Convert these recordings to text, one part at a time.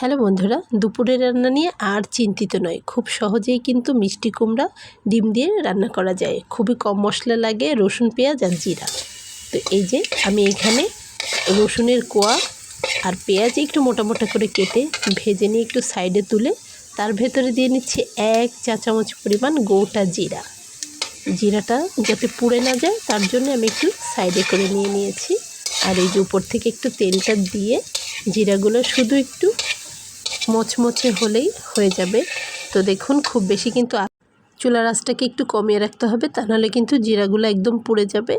Hello বন্ধুরা দুপুরের রান্না নিয়ে আর চিন্তিত নয়। খুব সহজেই কিন্তু মিষ্টি কুমড়া, ডিম দিয়ে রান্না করা যায়। খুবই কম মশলা লাগে রসুন, পেঁয়াজ আর জিরা। তো এই যে আমি এখানে রসুনের কোয়া আর পেঁয়াজ একটু মোটা মোটা করে কেটে ভেজে নিয়ে একটু সাইডে তুলে তার ভেতরে দিয়ে নিচ্ছি এক চা চামচ পরিমাণ গোটা জিরা। জিরাটা যাতে পুড়ে না যায় তার জন্য আমি একটু সাইডে করে নিয়ে নিয়েছি। আর এই যে উপর থেকে একটু তেলটা দিয়ে জিরাগুলো শুধু একটু মচমচে হলেই হয়ে যাবে। তো দেখুন, খুব বেশি কিন্তু চুলা রাসটাকে একটু কমিয়ে রাখতে হবে, তা নাহলে কিন্তু জিরাগুলো একদম পুড়ে যাবে।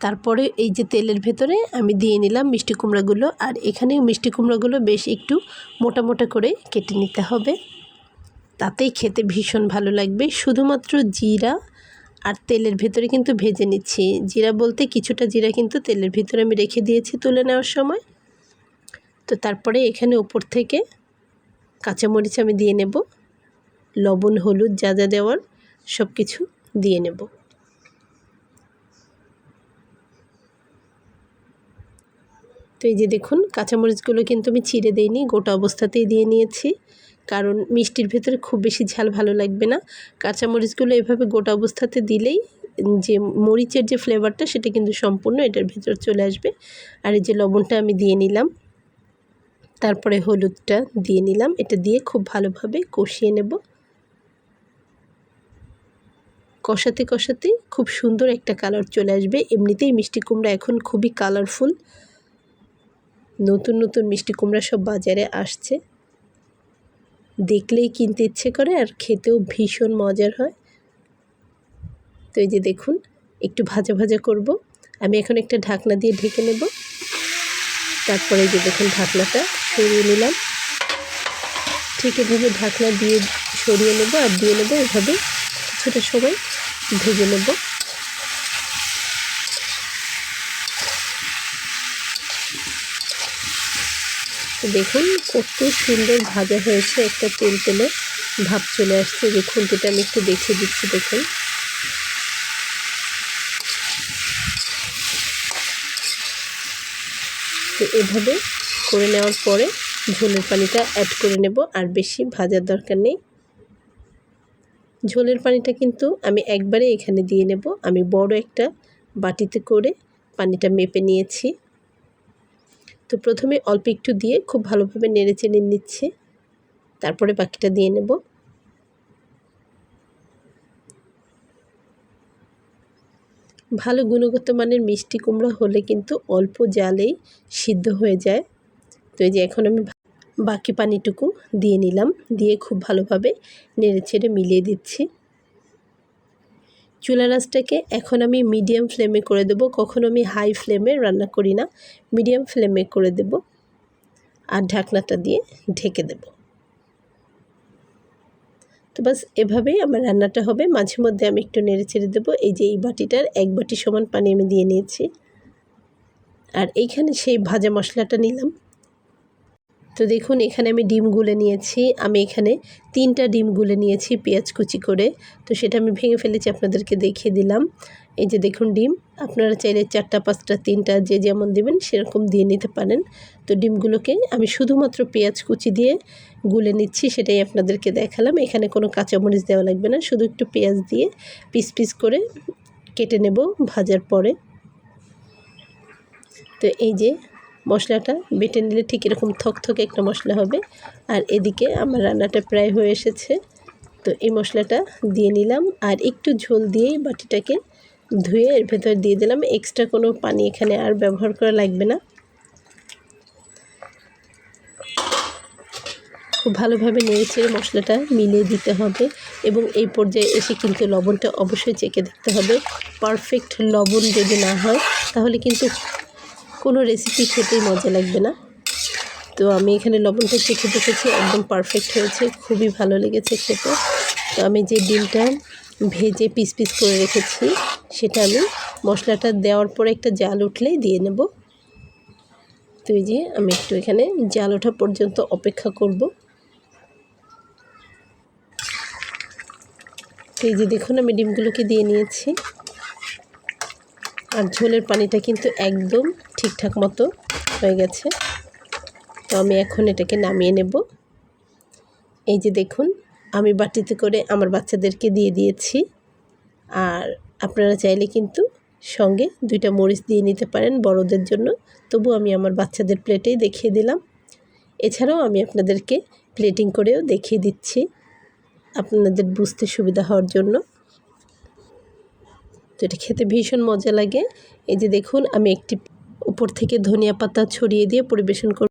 তারপরে এই যে তেলের ভেতরে আমি দিয়ে নিলাম মিষ্টি কুমড়াগুলো, আর এখানে মিষ্টি কুমড়াগুলো বেশ একটু মোটা মোটা করে কেটে নিতে হবে। তাতেই খেতে ভীষণ ভালো লাগবে। শুধুমাত্র জিরা আর তেলের ভেতরে কিন্তু ভেজে নিচ্ছি। জিরা বলতে কিছুটা জিরা কিন্তু তেলের ভিতরে আমি রেখে দিয়েছি তুলে নেওয়ার সময়। তো তারপরে এখানে উপর থেকে কাঁচামরিচ আমি দিয়ে নেব, লবণ, হলুদ যা যা দেওয়ার সব কিছু দিয়ে নেব। তো এই যে দেখুন, কাঁচামরিচগুলো কিন্তু আমি ছিঁড়ে দিইনি, গোটা অবস্থাতেই দিয়ে নিয়েছি। কারণ মিষ্টির ভেতরে খুব বেশি ঝাল ভালো লাগবে না। কাঁচামরিচগুলো এভাবে গোটা অবস্থাতে দিলেই যে মরিচের যে ফ্লেভারটা সেটা কিন্তু সম্পূর্ণ এটার ভেতর চলে আসবে। আর এই যে লবণটা আমি দিয়ে নিলাম। তারপরে হলুদটা দিয়ে নিলাম। এটা দিয়ে খুব ভালোভাবে কষিয়ে নেব। কষাতে কষাতে খুব সুন্দর একটা কালার চলে আসবে। এমনিতেই মিষ্টি কুমড়া এখন খুবই কালারফুল। নতুন নতুন মিষ্টি কুমড়া সব বাজারে আসছে। দেখলেই কিনতে ইচ্ছে করে আর খেতেও ভীষণ মজার হয়। তো এই যে দেখুন, একটু ভাজা ভাজা করব। আমি এখন একটা ঢাকনা দিয়ে ঢেকে নেব। তারপরে যে দেখুন ঢাকনাটা। সরিয়ে নিলাম। ঠিক এভাবে ঢাকনা দিয়ে সরিয়ে নেব আর দিয়ে নেব এভাবে কিছুটা সময় ভেজে নেব। দেখুন কত সুন্দর ভাজা হয়েছে, একটা তেল তেলে ভাব চলে আসছে। যে খুন্তিটা আমি একটু দেখে দিচ্ছি, দেখুন। তো এভাবে করে নেওয়ার পরে ঝোলের পানিটা অ্যাড করে নেব, আর বেশি ভাজার দরকার নেই। ঝোলের পানিটা কিন্তু আমি একবারে এখানে দিয়ে নেব। আমি বড় একটা বাটিতে করে পানিটা মেপে নিয়েছি। তো প্রথমে অল্প একটু দিয়ে খুব ভালোভাবে নেড়ে চেড়ে নিচ্ছে। তারপরে বাকিটা দিয়ে নেব। ভালো গুণগত মানের মিষ্টি কুমড়া হলে কিন্তু অল্প জালেই সিদ্ধ হয়ে যায়। তো এই যে এখন আমি বাকি পানিটুকু দিয়ে নিলাম, দিয়ে খুব ভালোভাবে নেড়ে ছেড়ে মিলিয়ে দিচ্ছি। চুলা রাসটাকে এখন আমি মিডিয়াম ফ্লেমে করে দেব, কখনো আমি হাই ফ্লেমে রান্না করি না, মিডিয়াম ফ্লেমে করে দেব আর ঢাকনাটা দিয়ে ঢেকে দেব। তো বাস এভাবেই আমার রান্নাটা হবে, মাঝে মধ্যে আমি একটু নেড়ে ছেড়ে দেবো, এই যে এই বাটিটার এক বাটি সমান পানি আমি দিয়ে নিয়েছি। আর এইখানে সেই ভাজা মশলাটা নিলাম। তো দেখুন, এখানে আমি ডিম গুলে নিয়েছি। আমি এখানে তিনটা ডিম গুলে নিয়েছি পেঁয়াজ কুচি করে। তো সেটা আমি ভেঙে ফেলেছি, আপনাদেরকে দেখিয়ে দিলাম। এই যে দেখুন ডিম, আপনারা চাইলে চারটা, পাঁচটা, তিনটা যে যেমন দেবেন সেরকম দিয়ে নিতে পারেন। তো ডিমগুলোকে আমি শুধুমাত্র পেঁয়াজ কুচি দিয়ে গুলে নিচ্ছি, সেটাই আপনাদেরকে দেখালাম। এখানে কোনো কাঁচামরিচ দেওয়া লাগবে না, শুধু একটু পেঁয়াজ দিয়ে পিস পিস করে কেটে নেব ভাজার পরে। তো এই যে মশলাটা বেটে নিলে ঠিক এরকম থকথকে একটা মশলা হবে। আর এদিকে আমার রান্নাটা প্রায় হয়ে এসেছে। তো এই মশলাটা দিয়ে নিলাম। আর একটু ঝোল দিয়েই বাটিটাকে ধুয়ে এর ভেতর দিয়ে দিলাম। এক্সট্রা কোনো পানি এখানে আর ব্যবহার করা লাগবে না। খুব ভালোভাবে নেড়েচেড়ে মশলাটা মিলিয়ে দিতে হবে এবং এই পর্যায়ে এসে কিন্তু লবণটা অবশ্যই চেকে দেখতে হবে। পারফেক্ট লবণ যদি না হয়, তাহলে কিন্তু কোনো রেসিপি খেতেই মজা লাগবে না। তো আমি এখানে লবণটা চেখে দেখেছি একদম পারফেক্ট হয়েছে, খুবই ভালো লেগেছে খেতে। তো আমি যে ডিমটা ভেজে পিস পিস করে রেখেছি, সেটা আমি মশলাটা দেওয়ার পরে একটা জাল উঠলেই দিয়ে নেব। তো এই যে আমি একটু এখানে জাল ওঠা পর্যন্ত অপেক্ষা করব। তো এই যে দেখুন আমি ডিমগুলোকে দিয়ে নিয়েছি। আর ঝোলের পানিটা কিন্তু একদম ঠিকঠাক মতো হয়ে গেছে। তো আমি এখন এটাকে নামিয়ে নেব। এই যে দেখুন, আমি বাটিতে করে আমার বাচ্চাদেরকে দিয়ে দিয়েছি। আর আপনারা চাইলে কিন্তু সঙ্গে দুইটা মরিচ দিয়ে নিতে পারেন বড়দের জন্য। তবু আমি আমার বাচ্চাদের প্লেটেই দেখিয়ে দিলাম। এছাড়াও আমি আপনাদেরকে প্লেটিং করেও দেখিয়ে দিচ্ছি। আপনাদের বুঝতে সুবিধা হওয়ার জন্য। তো এটা খেতে ভীষণ মজা লাগে। এই যে দেখুন, আমি একটি উপর থেকে ধনিয়া পাতা ছড়িয়ে দিয়ে পরিবেশন করব